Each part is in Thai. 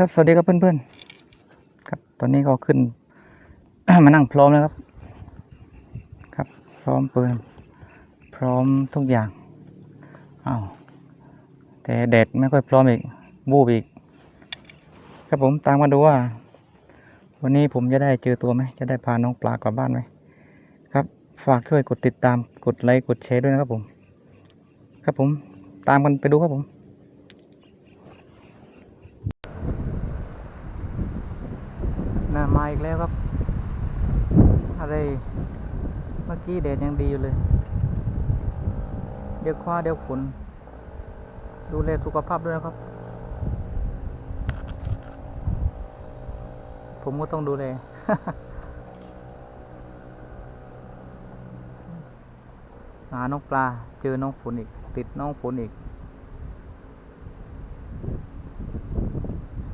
ครับสวัสดีครับเพื่อนๆครับตอนนี้ก็ขึ้น มานั่งพร้อมแล้วครับ ครับ พร้อมปืนพร้อมทุกอย่างอ้าวแต่แดดไม่ค่อยพร้อมอีกบูบอีก ครับผมตามมาดูว่า วันนี้ผมจะได้เจอตัวไหมจะได้พาน้องปลากลับบ้านไหมครับ ฝากช่วยกดติดตามกดไลค์กดแชร์ด้วยนะครับผม ครับผมตามกันไปดูครับผม น่ามาอีก แล้วครับ อะไร เมื่อกี้แดดยังดีอยู่เลย เดี๋ยวคว้าเดี๋ยวฝนดูแลสุขภาพด้วยนะครับ ผมก็ต้องดูแลหาน้องปลา เจอน้องฝนอีก ติดน้องฝนอีก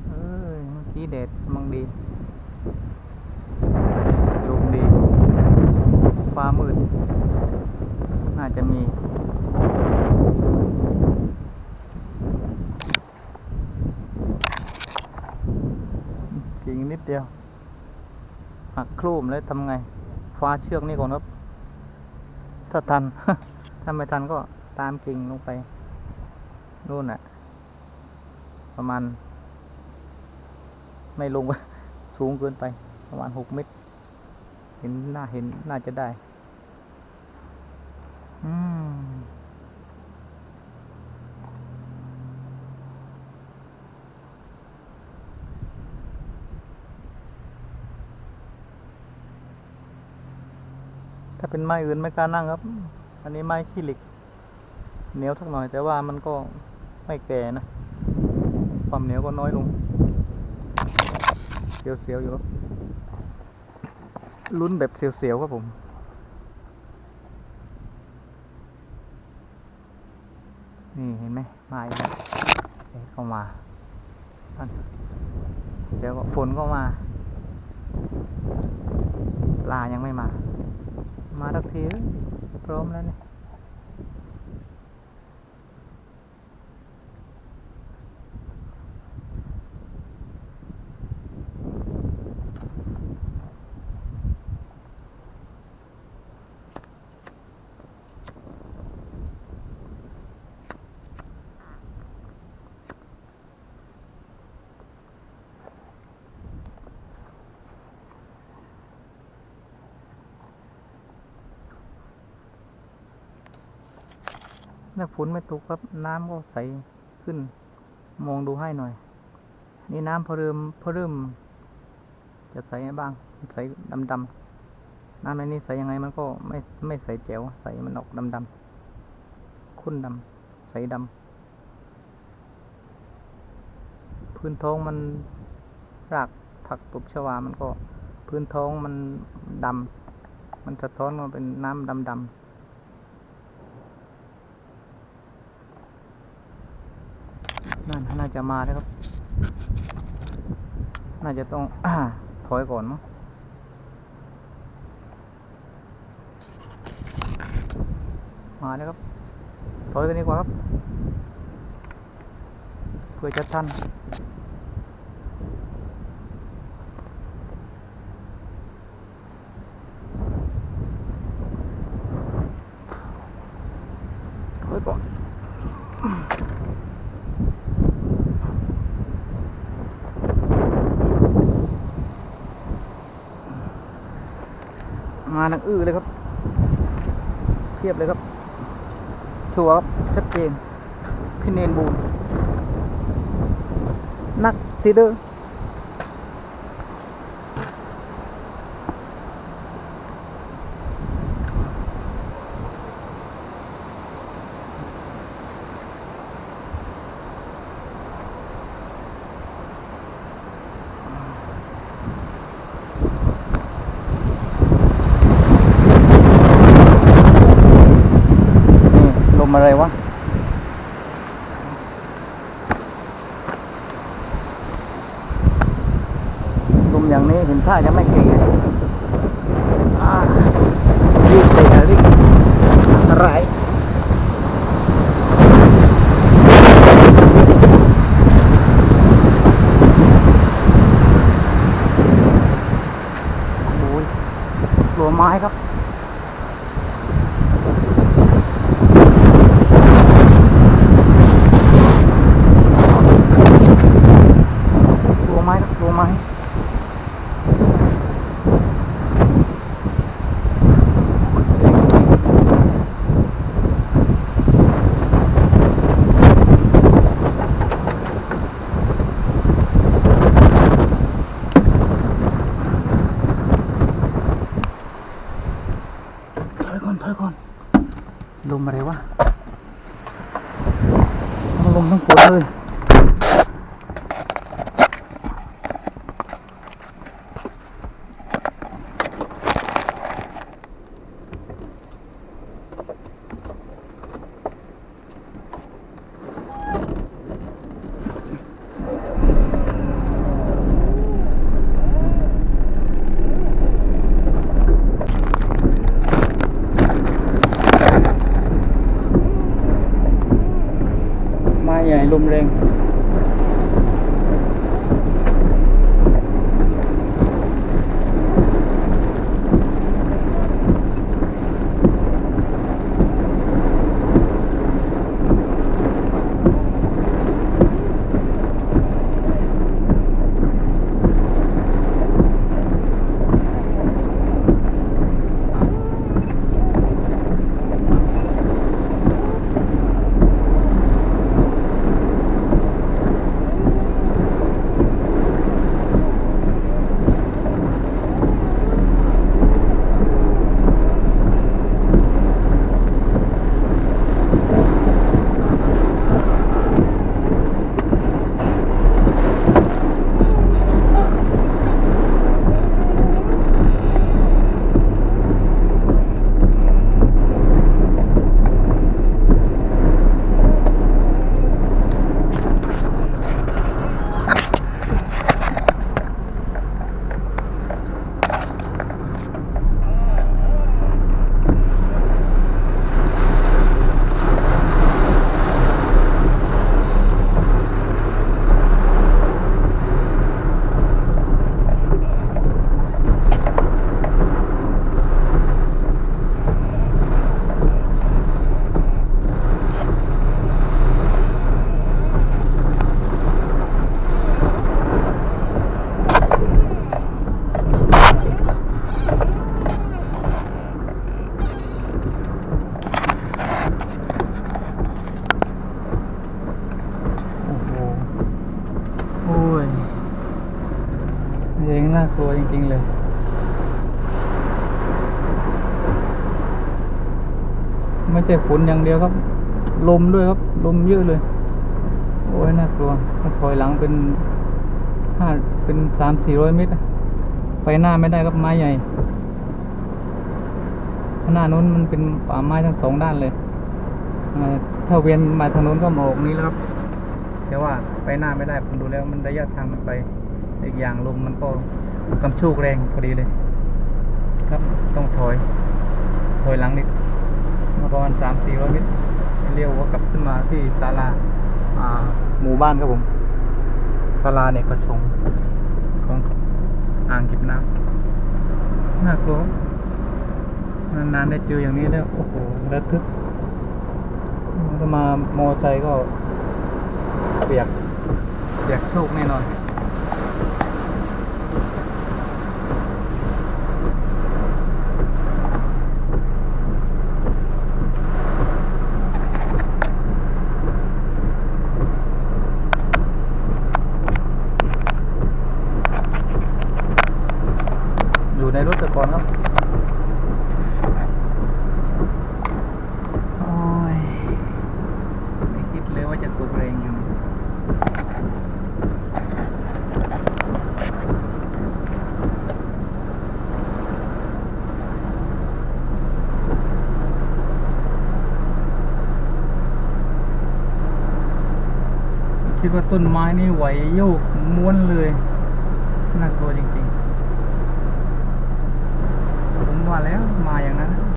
เอ้ย เมื่อกี้แดดมังดี ลมดี ฟ้ามืด น่าจะมีกิ่งนิดเดียว หักโครมแล้วทำไงฟ้าเชือกนี่ก่อนครับ ถ้าทัน ถ้าไม่ทันก็ตามกิ่งลงไปนู่นน่ะ ประมาณ ไม่ลง สูงเกินไป ประมาณหกเมตร เห็นหน้าเห็นน่าจะได้ ถ้าเป็นไม้อื่นไม่กล้านั่งครับ อันนี้ไม้ขี้เหล็ก เหนียวทักหน่อย แต่ว่ามันก็ไม่แก่นะ ความเหนียวก็น้อยลง เสียวๆอยู่ครับลุ้นแบบเสียวๆครับผม นี่เห็นไหมมาอีกแล้วเอ๊ะเข้ามา เดี๋ยวฝนก็มา ลายังไม่มา มาทักทีเอ้ยพร้อมแล้วเนี่ย ถ้าฝนไม่ตกครับน้ำก็ใสขึ้น มองดูให้หน่อย นี่น้ำพอเริ่มพอเริ่ม จะใสบ้าง ใสดำดำๆน้ำในนี้ใสยังไงมันก็ไม่ไม่ใสแจ๋วใสมันออกดำดำๆขุ่นดำใสดำพื้นท้องมันรากผักตบชวา มันก็ พื้นท้องมันดำมันสะท้อนมาเป็นน้ำดำดำๆ นั่นน่าจะมาแล้วครับ น่าจะต้องถอยก่อนมั้งมาแล้วครับ ถอยกันดีกว่าครับ เพื่อจะทัน ถอยก่อน มาห นังอื้อเลยครับเทียบเลยครับชัวร์ครับชัดเจนพี่เนนบูนนักซีเดอร์นี่ลมอะไรวะ ลม ถ้าจะไม่เก่งไงอ่ารีบเลยนะรีบอันตราย ครับ ตัวไม้ครับตัวไม้ ถอยก่อนถอยก่อน ลมอะไรวะลมทั้งฝนเลย ใหญ่ลมแรง โอ้โห โอ้ย เองน่ากลัวจริง ๆ เลยไม่ใช่ฝนอย่างเดียวครับ ลมด้วยครับ ลมเยอะเลย โอ้ยน่ากลัวถ้าถอยหลังเป็นห้าเป็นสามสี่ร้อยเมตรไปหน้าไม่ได้ครับไม้ใหญ่หน้านู้นมันเป็นป่าไม้ทั้งสองด้านเลยถ้าเวียนมาทางนู้นก็มาออกนี้แล้วครับแต่ว่าไปหน้าไม่ได้ผมดูแล้วมันระยะทางมันไป อีกอย่างลมมันก็กำโชกแรงพอดีเลย ครับต้องถอย ถอยหลังนิดมาประมาณสามสี่ร้อยเมตรเลี้ยวกลับขึ้นมาที่ศาลาอ่าหมู่บ้านครับผมศาลาเนี่ยประสงค์ของอ่างเก็บน้ำน่ากลัวนานๆได้เจออย่างนี้แล้วโอ้โหระทึกถ้ามามอไซค์ก็เปียกเปียกโชคแน่นอน อยู่ ในรถแต่ก่อนครับโอ้ยไม่คิดเลยว่าจะตกแรงอยู่คิดว่าต้นไม้นี่ไหวโยกม้วนเลยน่ากลัวจริงๆ ว่าแล้วมาอย่างนั้น